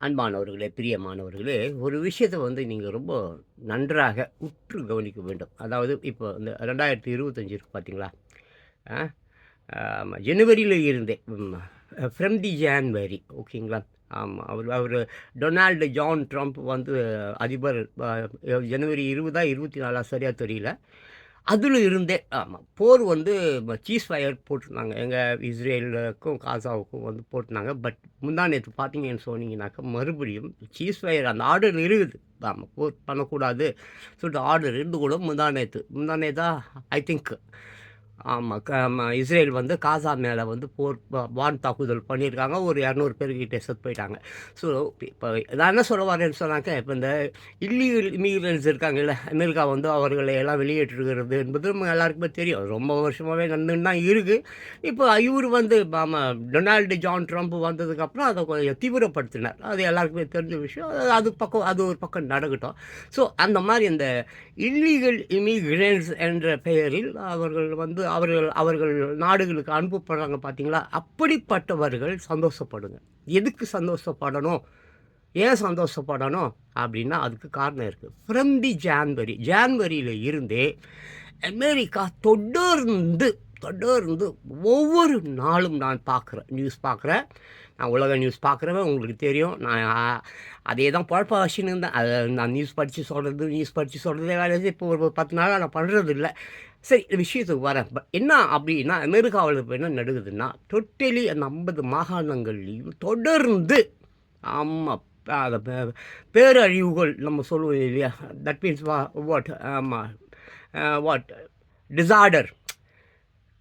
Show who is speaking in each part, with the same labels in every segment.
Speaker 1: அன்பானவர்களே, பிரியமானவர்களே, ஒரு விஷயத்தை வந்து நீங்கள் ரொம்ப நன்றாக உற்று கவனிக்க வேண்டும். அதாவது இப்போ இந்த 2025 இருக்கு பார்த்தீங்களா? ஜனவரியில் இருந்தே ஃப்ரம் தி ஜான்வரி ஓகேங்களா? ஆமாம் அவர் அவர் டொனால்டு ஜான் ட்ரம்ப் வந்து அதிபர் ஜனவரி இருபதா இருபத்தி நாலா சரியாக தெரியல. அதில் இருந்தே ஆமாம் போர் வந்து சீஸ் ஃபயர் போட்டிருந்தாங்க. எங்கள் இஸ்ரேலுக்கும், காசாவுக்கும் வந்து போட்டிருந்தாங்க. பட் முந்தா நேற்று பார்த்தீங்கன்னு சொன்னீங்கன்னாக்கா மறுபடியும் சீஸ் ஃபயர் அந்த ஆர்டர் இருக்குது. ஆமாம் போர் பண்ணக்கூடாது சொல்லிட்டு ஆர்டர் இருந்து கூட முந்தா நேற்று முந்தா நேத்தா? ஐ திங்க் ஆமாம் க ம இஸ்ரேல் வந்து காசா மேலே வந்து போர் வான் தாக்குதல் பண்ணியிருக்காங்க. ஒரு 200 பேர்கிட்ட செத்து போயிட்டாங்க. ஸோ இப்போ நான் என்ன சொல்ல வரேன்னு சொன்னாக்க இப்போ இந்த இல்லீகல் இமிகிரன்ஸ் இருக்காங்கல்ல, அமெரிக்கா வந்து அவர்களை எல்லாம் வெளியேற்றுகிறது என்பது நம்ம எல்லாருக்குமே தெரியும். ரொம்ப வருஷமாகவே நடந்துன்னு தான் இருக்கு. இப்போ இவர் வந்து ஆமாம் டொனால்டு ஜான் ட்ரம்ப் வந்ததுக்கப்புறம் அதை கொஞ்சம் தீவிரப்படுத்தினார். அது எல்லாருக்குமே தெரிஞ்ச விஷயம். அது பக்கம் அது ஒரு பக்கம் நடக்கட்டும். ஸோ அந்த மாதிரி இந்த இல்லீகல் இமிகிரன்ஸ் என்ற பெயரில் அவர்கள் வந்து அவர்கள் அவர்கள் நாடுகளுக்கு அனுப்பப்படுறாங்க பார்த்தீங்களா? அப்படிப்பட்டவர்கள் சந்தோஷப்படுங்க. எதுக்கு சந்தோஷப்படணும்? ஏன் சந்தோஷப்படணும்? அப்படின்னா அதுக்கு காரணம் இருக்குது ஃப்ரம் தி ஜான்வரி ஜான்வரியில் இருந்தே அமெரிக்கா தொடர்ந்து தொடர்ந்து ஒவ்வொரு நாளும் நான் பார்க்குறேன். நியூஸ் பார்க்குறேன். நான் உலக நியூஸ் பார்க்குறவன் உங்களுக்கு தெரியும். நான் அதே தான் பொழப்பா வச்சுன்னு இருந்தேன். அதை நான் நியூஸ் படித்து சொல்கிறது நியூஸ் படித்து சொல்கிறதே வேலை இப்போ ஒரு 10 நாளா நான் பண்றதில்ல. சரி விஷயத்துக்கு வரேன். ப என்ன அப்படின்னா, அமெரிக்காவில் இப்போ என்ன நடக்குதுன்னா, டொட்டலி அந்த 50 மாகாணங்கள்லயும் தொடர்ந்து ஆமாம் அதை பே பேரழிவுகள் நம்ம சொல்லுவோம் இல்லையா? தட் மீன்ஸ் வா வாட்? ஆமாம் Uh, வாட்? டிஸார்டர்.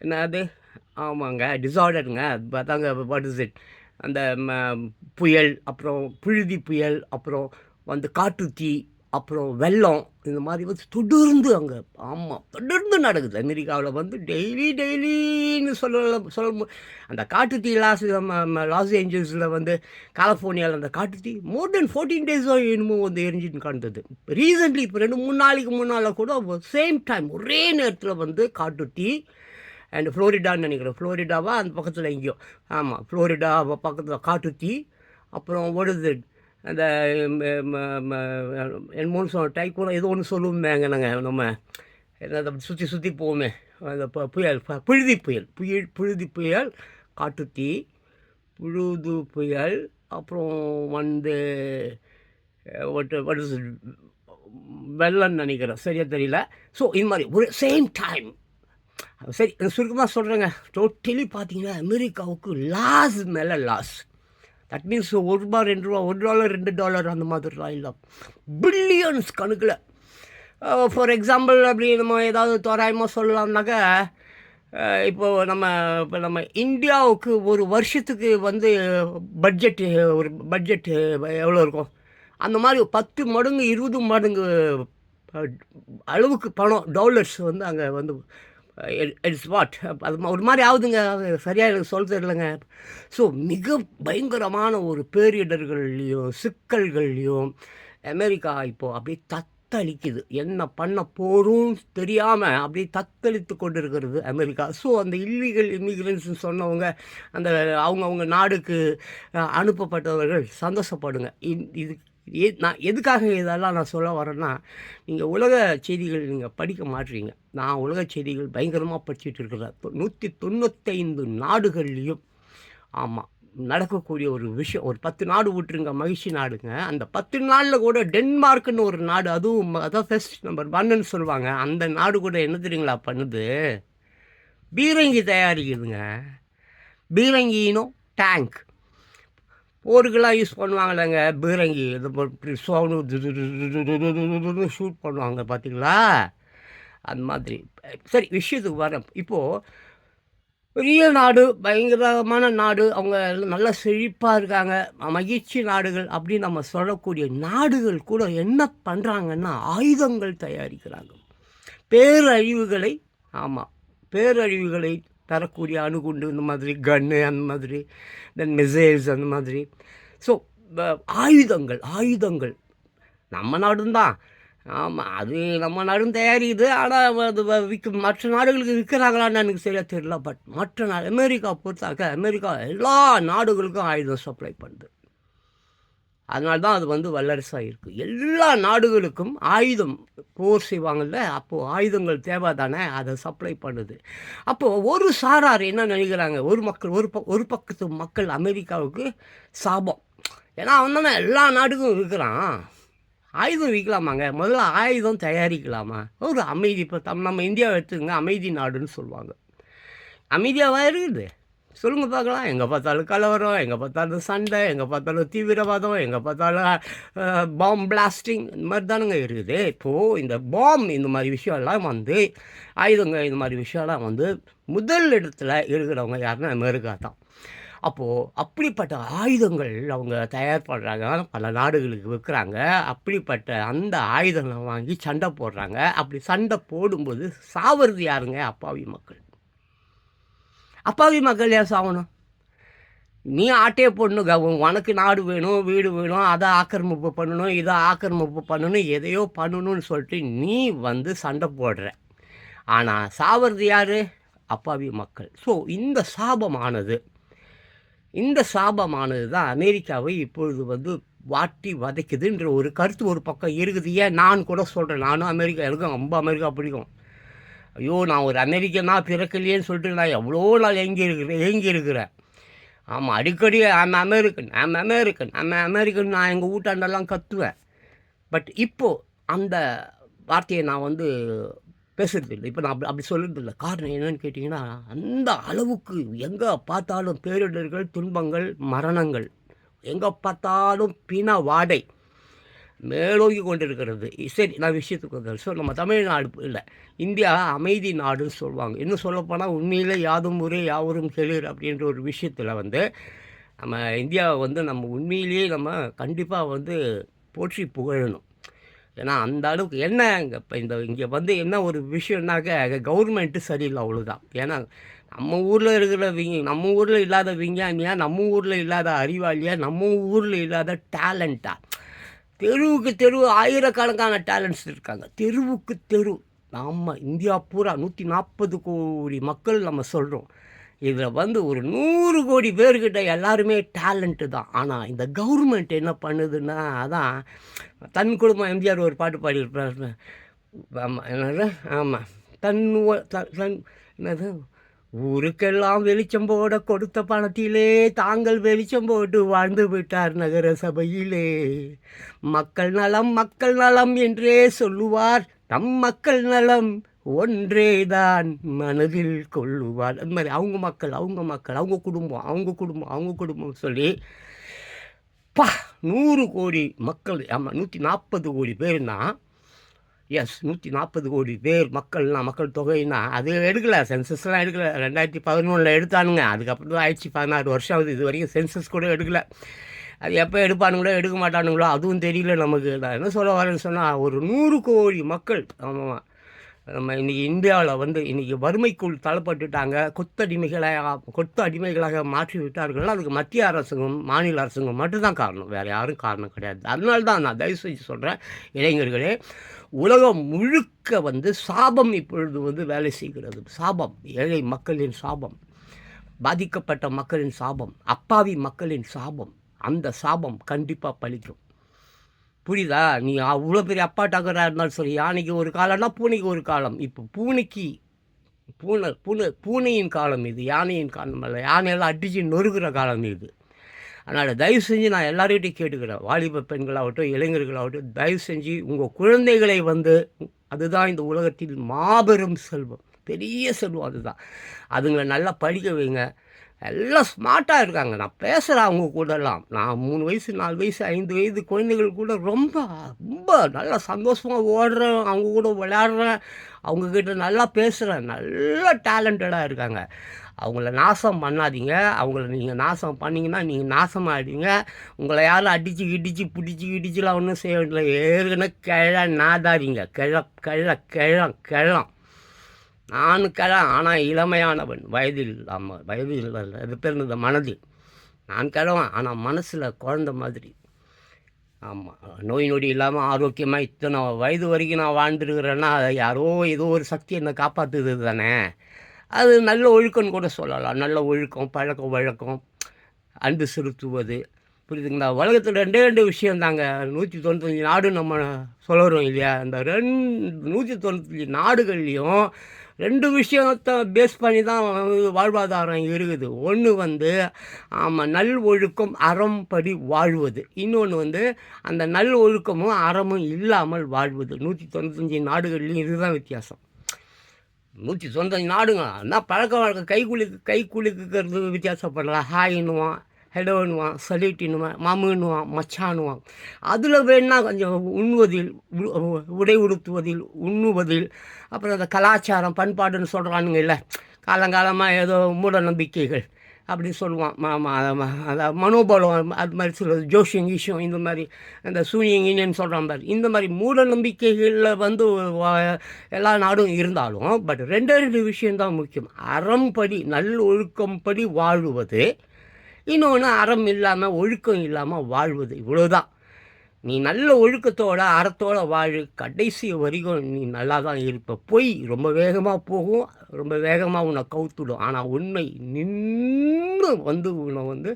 Speaker 1: என்னது? ஆமாங்க. டிஸார்டர்ங்க. பார்த்தாங்க வாட் இஸ் இட்? அந்த ம புயல், அப்புறம் புழுதி புயல், அப்புறம் வந்து காட்டுத்தீ, அப்புறம் வெள்ளம் இந்த மாதிரி வந்து தொடர்ந்து அங்கே ஆமாம் தொடர்ந்து நடக்குது. அமெரிக்காவில் வந்து டெய்லி டெய்லின்னு சொல்ல சொல்ல மு அந்த காட்டுத்தீ லாஸ் லாஸ் ஏஞ்சல்ஸில் வந்து கலிஃபோர்னியாவில் அந்த காட்டுத்தீ மோர் தென் 14 டேஸோ என்னமோ வந்து எரிஞ்சிட்டு கிடந்தது. ரீசெண்ட்லி இப்போ 2, 3 நாளைக்கு முன்னால் கூட சேம் டைம் ஒரே நேரத்தில் வந்து காட்டுத்தீ அண்ட் ஃப்ளோரிடான்னு நினைக்கிறேன். ஃப்ளோரிடாவா? அந்த பக்கத்தில் எங்கேயோ. ஆமாம் ஃப்ளோரிடா பக்கத்தில் காட்டுத்தீ. அப்புறம் வாட் அந்த ம என்னமோ சொ டைக்கூன் ஏதோ ஒன்று சொல்லுவோமேங்க நாங்கள் நம்ம. அதை சுற்றி சுற்றி போவோமே அந்த ப புயல் புழுதி புயல். புயல் புழுதி புயல், காட்டுத்தீ, புழுது புயல், அப்புறம் வந்து வாட் வாட் நினைக்கிறேன். சரியாக தெரியல. ஸோ இது மாதிரி ஒரு சேம் டைம். சரி சுருக்கமாக சொல்கிறேங்க டோட்டலி பார்த்தீங்கன்னா, அமெரிக்காவுக்கு லாஸ் மேலே லாஸ். தட் மீன்ஸ் ஒரு 1 ரூ. 2 $1 $2 அந்த மாதிரிலாம் இல்லை பில்லியன்ஸ் கணக்கில் ஃபார் எக்ஸாம்பிள் அப்படி நம்ம ஏதாவது தோராயமாக சொல்லலாம்னாக்கா, இப்போது நம்ம இப்போ நம்ம இந்தியாவுக்கு ஒரு வருஷத்துக்கு வந்து பட்ஜெட் ஒரு பட்ஜெட் எவ்வளோ இருக்கும்? அந்த மாதிரி பத்து மடங்கு, 20 மடங்கு அளவுக்கு பணம் டாலர்ஸ் வந்து அங்கே வந்து இட்ஸ் வாட்? அது ஒரு மாதிரி ஆகுதுங்க. சரியாக எனக்கு சொல்ல தெரியலங்க. ஸோ மிக பயங்கரமான ஒரு பேரிடர்கள்லையும் சிக்கல்கள்லையும் அமெரிக்கா இப்போது அப்படியே தத்தளிக்குது. என்ன பண்ண போகிறோம் தெரியாமல் அப்படியே தத்தளித்துக் கொண்டிருக்கிறது அமெரிக்கா. ஸோ அந்த இல்லீகல் இமிகிரண்ட்ஸ்ன்னு சொன்னவங்க, அந்த அவங்கவுங்க நாடுக்கு அனுப்பப்பட்டவர்கள் சந்தோஷப்படுங்க. இந் இது எ நான் எதுக்காக இதெல்லாம் நான் சொல்ல வரேன்னா, நீங்கள் உலக செய்திகள் நீங்கள் படிக்க மாட்றீங்க. நான் உலக செய்திகள் பயங்கரமாக படிச்சுட்டு இருக்கிறேன். நூற்றி தொண்ணூத்தைந்து நாடுகள்லேயும் ஆமாம் நடக்கக்கூடிய ஒரு விஷயம். ஒரு 10 நாடு விட்டுருங்க மகிழ்ச்சி நாடுங்க. அந்த பத்து நாளில் கூட டென்மார்க்குன்னு ஒரு நாடு அதுவும் அதான் ஃபர்ஸ்ட் நம்பர் ஒன்னு சொல்லுவாங்க. அந்த நாடு கூட என்ன தெரியுங்களா பண்ணுது? பீரங்கி தயாரிக்குதுங்க. பீரங்கினும் டேங்க். போருக்கெல்லாம் யூஸ் பண்ணுவாங்கல்லங்க பீரங்கி. இது இப்படி ஷூட் பண்ணுவாங்க பார்த்தீங்களா? அந்த மாதிரி. சரி விஷயத்துக்கு வரேன். இப்போது பெரிய நாடு, பயங்கரமான நாடு, அவங்க நல்லா செழிப்பாக இருக்காங்க. மகிழ்ச்சி நாடுகள் அப்படின்னு நம்ம சொல்லக்கூடிய நாடுகள் கூட என்ன பண்ணுறாங்கன்னா ஆயுதங்கள் தயாரிக்கிறாங்க. பேரழிவுகளை ஆமாம் பேரழிவுகளை தரக்கூடிய அணுகுண்டு இந்த மாதிரி கன்னு அந்த மாதிரி, தென் மிசைல்ஸ் அந்த மாதிரி. ஸோ ஆயுதங்கள் ஆயுதங்கள். நம்ம நாடும் தான். அது நம்ம நாடும் தயாரிக்குது. ஆனால் அது வ மற்ற நாடுகளுக்கு விற்கிறாங்களான்னு எனக்கு சரியாக தெரியல. பட் மற்ற நாடு அமெரிக்கா பொறுத்தாக்க அமெரிக்கா எல்லா நாடுகளுக்கும் ஆயுதம் சப்ளை பண்ணுது. அதனால தான் அது வந்து வல்லரசாக இருக்குது எல்லா நாடுகளுக்கும் ஆயுதம் போர் செய்வாங்கள்ல அப்போது ஆயுதங்கள் தேவை தானே அதை சப்ளை பண்ணுது. அப்போது ஒரு சாரார் என்ன நினைக்கிறாங்க? ஒரு மக்கள் ஒரு ப ஒரு பக்கத்து மக்கள் அமெரிக்காவுக்கு சாபம். ஏன்னா அவன் தானே எல்லா நாடுக்கும் இருக்கிறான். ஆயுதம் விற்கலாமாங்க முதல்ல ஆயுதம் தயாரிக்கலாமா? ஒரு அமைதி இப்போ தம் நம்ம இந்தியாவை எடுத்துக்கங்க அமைதி நாடுன்னு சொல்லுவாங்க. அமைதியாக இருக்குது? சொல்லுங்கள் பார்க்கலாம். எங்கே பார்த்தாலும் கலவரம் எங்கே பார்த்தாலும் சண்டை எங்கே பார்த்தாலும் தீவிரவாதம் எங்கே பார்த்தாலும் பாம் பிளாஸ்டிங் இந்த மாதிரி தானுங்க இருக்குது. இப்போது இந்த பாம் இந்த மாதிரி விஷயம்லாம் வந்து ஆயுதங்க இந்த மாதிரி விஷயம்லாம் வந்து முதல் இடத்துல இருக்கிறவங்க யாருன்னா அமெரிக்கா தான். அப்போது அப்படிப்பட்ட ஆயுதங்கள் அவங்க தயார் பண்ணுறாங்க பல நாடுகளுக்கு விற்கிறாங்க. அப்படிப்பட்ட அந்த ஆயுதங்களை வாங்கி சண்டை போடுறாங்க. அப்படி சண்டை போடும்போது சாவறது யாருங்க? அப்பாவி மக்கள். அப்பாவி மக்கள் ஏன் சாகணும் நீ ஆட்டையே போடணும். க- உனக்கு நாடு வேணும் வீடு வேணும் அதை ஆக்கிரமிப்பு பண்ணணும் இதை ஆக்கிரமிப்பு பண்ணணும் எதையோ பண்ணணும்னு சொல்லிட்டு நீ வந்து சண்டை போடுற. ஆனால் சாவறது யார்? அப்பாவி மக்கள். ஸோ இந்த சாபமானது இந்த சாபமானது தான் அமெரிக்காவை இப்பொழுது வந்து வாட்டி வதைக்குதுன்ற ஒரு கருத்து ஒரு பக்கம் இருக்குது. ஏன்? நான் கூட சொல்கிறேன் நானும் அமெரிக்கா எனக்கும் ரொம்ப அமெரிக்கா பிடிக்கும். ஐயோ நான் ஒரு அமெரிக்கனாக பிறக்கலையேன்னு சொல்லிட்டு நான் எவ்வளோ நாள் ஏங்கி இருக்கிறேன் ஏங்கி இருக்கிறேன் ஆமாம் அடிக்கடி ஐம் அமெரிக்கன் ஐம் அமெரிக்கன் நம்ம அமெரிக்கன் நான் எங்கள் வீட்டாண்டெல்லாம் கத்துவேன். பட் இப்போது அந்த வார்த்தையை நான் வந்து பேசுறதில்லை. இப்போ நான் அப்படி அப்படி சொல்கிறது இல்லை காரணம் என்னன்னு கேட்டிங்கன்னா அந்த அளவுக்கு எங்கே பார்த்தாலும் பேரிடர்கள் துன்பங்கள் மரணங்கள் எங்கே பார்த்தாலும் பிண வாடை மேலோங்கி கொண்டிருக்கிறது. சரி நான் விஷயத்துக்கு வந்தேன் ஸோ நம்ம தமிழ்நாடு இல்லை இந்தியா அமைதி நாடுன்னு சொல்லுவாங்க இன்னும் சொல்லப்போனால் உண்மையில் யாதும் ஊரே யாவரும் கேளீர் அப்படின்ற ஒரு விஷயத்தில் வந்து நம்ம இந்தியாவை வந்து நம்ம உண்மையிலேயே நம்ம கண்டிப்பாக வந்து போற்றி புகழணும். ஏன்னா அந்த அளவுக்கு என்ன இங்கே இப்போ இந்த இங்கே வந்து என்ன ஒரு விஷயம்னாக்க கவர்மெண்ட்டு சரியில்லை அவ்வளோதான் ஏன்னா நம்ம ஊரில் இருக்கிற விஞ்ஞ நம்ம ஊரில் இல்லாத விஞ்ஞானியாக நம்ம ஊரில் இல்லாத அறிவாளியாக நம்ம ஊரில் இல்லாத டேலண்ட்டாக தெருவுக்கு தெரு ஆயிரக்கணக்கான டேலண்ட்ஸ் இருக்காங்க. தெருவுக்கு தெரு. நம்ம இந்தியா பூரா நூற்றி நாற்பது கோடி மக்கள் நம்ம சொல்கிறோம் இதில் வந்து ஒரு நூறு கோடி பேர்கிட்ட எல்லாருமே டேலண்ட்டு தான். ஆனால் இந்த கவர்மெண்ட் என்ன பண்ணுதுன்னா அதான் தன் குடும்பம் எம்ஜிஆர் ஒரு பாட்டு பாடியிருப்பார் ஆமாம் என்னது? ஆமாம் தன் த- தன் என்னது? ஊருக்கெல்லாம் வெளிச்சம் போட கொடுத்த பணத்திலே தாங்கள் வெளிச்சம் போட்டு வாழ்ந்து விட்டார் நகர சபையிலே. மக்கள் நலம் மக்கள் நலம் என்றே சொல்லுவார். நம் மக்கள் நலம் ஒன்றேதான் மனதில் கொள்ளுவார். அந்த மாதிரி அவங்க மக்கள் அவங்க மக்கள் அவங்க குடும்பம் அவங்க குடும்பம் அவங்க குடும்பம் சொல்லி பா நூறு கோடி மக்கள் ஆமாம் நூற்றி நாற்பது கோடி பேர்னா எஸ் நூற்றி நாற்பது கோடி பேர் மக்கள்னா மக்கள் தொகைனா அது எடுக்கலை. சென்சஸ்லாம் எடுக்கல. ரெண்டாயிரத்தி பதினொன்றில் எடுத்தானுங்க. அதுக்கப்புறம் தான் ஆயிடுச்சு பதினாறு வருஷம் ஆகுது. இது வரைக்கும் சென்சஸ் கூட எடுக்கல. அது எப்போ எடுப்பானுங்களோ எடுக்க மாட்டானுங்களோ அதுவும் தெரியல நமக்கு. நான் என்ன சொல்ல வரேன்னு சொன்னால் ஒரு நூறு கோடி மக்கள் ஆமாம் நம்ம இன்றைக்கி இந்தியாவில் வந்து இன்றைக்கி வறுமைக்குள் தள்ளப்பட்டுட்டாங்க. கொத்தடிமைகளாக கொத்த அடிமைகளாக மாற்றி விட்டார்கள் அதுக்கு மத்திய அரசும் மாநில அரசுங்க மட்டும்தான் காரணம். வேறு யாரும் காரணம் கிடையாது. அதனால தான் நான் தயவு செஞ்சு சொல்கிறேன் இளைஞர்களே உலகம் முழுக்க வந்து சாபம் இப்பொழுது வந்து வேலை செய்கிறது. சாபம் ஏழை மக்களின் சாபம் பாதிக்கப்பட்ட மக்களின் சாபம் அப்பாவி மக்களின் சாபம். அந்த சாபம் கண்டிப்பாக பலிக்கும் புரியுதா? நீ அவ்வளோ பெரிய அப்பா டாக்கராக இருந்தாலும் சரி யானைக்கு ஒரு காலம்னா பூனைக்கு ஒரு காலம். இப்போ பூனைக்கு பூனை பூனை பூனையின் காலம் இது யானையின் காலம் அல்ல. யானையெல்லாம் அடித்து நொறுக்கிற காலம் இது. அதனால் தயவு செஞ்சு நான் எல்லார்கிட்டையும் கேட்டுக்கிறேன். வாலிப பெண்களாகட்டும் இளைஞர்களாகட்டும் தயவு செஞ்சு உங்கள் குழந்தைகளை வந்து அதுதான் இந்த உலகத்தில் மாபெரும் செல்வம். பெரிய செல்வம் அதுதான். அதுங்களை நல்லா படிக்க வைங்க. எல்லாம் ஸ்மார்ட்டாக இருக்காங்க. நான் பேசுகிறேன் அவங்க கூடலாம். நான் மூணு வயசு நாலு வயசு ஐந்து வயது குழந்தைகள் கூட ரொம்ப ரொம்ப நல்லா சந்தோஷமாக ஓடுறேன். அவங்க கூட விளையாடுறேன். அவங்கக்கிட்ட நல்லா பேசுகிறேன் நல்லா டேலண்டடாக இருக்காங்க. அவங்கள நாசம் பண்ணாதீங்க. அவங்கள நீங்கள் நாசம் பண்ணிங்கன்னா நீங்கள் நாசமாகிடுங்க உங்களை யாரும் அடித்து இடித்து பிடிச்சி இடிச்சுலாம் ஒன்றும் செய்ய வேண்டிய ஏற்கனவே கிழ நாதாரிங்க கிழ கிழ கிழம் கிழம். நான் கிழ ஆனால் இளமையானவன். வயதில் ஆமாம் வயதில் இல்லை அது பிறந்த மனதில். நான் கிழவன் ஆனால் மனசில் குழந்த மாதிரி. ஆமாம் நோய் நொடி இல்லாமல் ஆரோக்கியமாக இத்தனை வயது வரைக்கும் நான் வாழ்ந்துருக்கிறேன்னா யாரோ ஏதோ ஒரு சக்தி என்னை காப்பாற்றுது தானே. அது நல்ல ஒழுக்கம்னு கூட சொல்லலாம். நல்ல ஒழுக்கம் பழக்கம் வழக்கம் அன்பு செலுத்துவது புரியுதுங்களா? உலகத்தில் ரெண்டே ரெண்டு விஷயம் தாங்க நூற்றி தொண்ணூத்தஞ்சு நாடு நம்ம சொல்லுறோம் இல்லையா? இந்த ரெண்டு நூற்றி தொண்ணூத்தஞ்சு நாடுகள்லேயும் ரெண்டு விஷயத்தை பேஸ் பண்ணி தான் வாழ்வாதாரம் இருக்குது. ஒன்று வந்து ஆமாம் நல் ஒழுக்கம் அறம் படி வாழ்வது. இன்னொன்று வந்து அந்த நல் ஒழுக்கமும் அறமும் இல்லாமல் வாழ்வது. நூற்றி தொண்ணூத்தஞ்சு நாடுகள்லையும் இதுதான் வித்தியாசம். நூற்றி தொண்ணூத்தஞ்சு நாடுங்க. ஆனால் பழக்க வழக்கம் கை குலுக்கு கை குலுக்குறது வித்தியாசப்படலாம் ஹாயின்னுவான். ஹெடோன்னுவான் சலிட்டின்னுவான் மாமுன்னுவான் மச்சானுவான். அதில் வேணால் கொஞ்சம் உண்ணுவதில் உடை உடுத்துவதில் உண்ணுவதில் அப்புறம் அந்த கலாச்சாரம் பண்பாடுன்னு சொல்கிறானுங்க இல்லை காலங்காலமாக ஏதோ மூட நம்பிக்கைகள் அப்படி சொல்லுவான். மாமா அதை ம- மனோபலம் அது மாதிரி சொல்கிறது ஜோஷியம் ஈஷம் இந்த மாதிரி இந்த சூனியம் சொல்கிறான் பாரு. இந்த மாதிரி மூட நம்பிக்கைகளில் வந்து எல்லா நாடும் இருந்தாலும் பட் ரெண்டே ரெண்டு விஷயம்தான் முக்கியம். அறம்படி நல்ல ஒழுக்கம் படி வாழுவது இன்னொன்று அறம் இல்லாமல் ஒழுக்கம் இல்லாமல் வாழ்வது. இவ்வளோதான் நீ நல்ல ஒழுக்கத்தோட அறத்தோட வாழு. கடைசி வரைக்கும் நீ நல்லா தான் இருப்ப. பொய் ரொம்ப வேகமாக போகும். ரொம்ப வேகமாக உன்னை கவுத்துடும். ஆனால் உண்மை நின்று வந்து உன்னை வந்து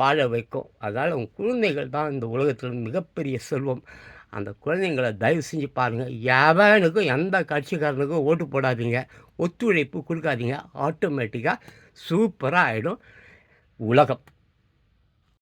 Speaker 1: வாழ வைக்கும். அதனால் உன் குழந்தைகள் தான் இந்த உலகத்தில் மிகப்பெரிய செல்வம். அந்த குழந்தைங்களை தயவு செஞ்சு பாருங்கள் எவனுக்கும் எந்த கட்சிக்காரனுக்கும் ஓட்டு போடாதீங்க. ஒத்துழைப்பு கொடுக்காதீங்க. ஆட்டோமேட்டிக்காக சூப்பராக ஆகிடும் உலகம்.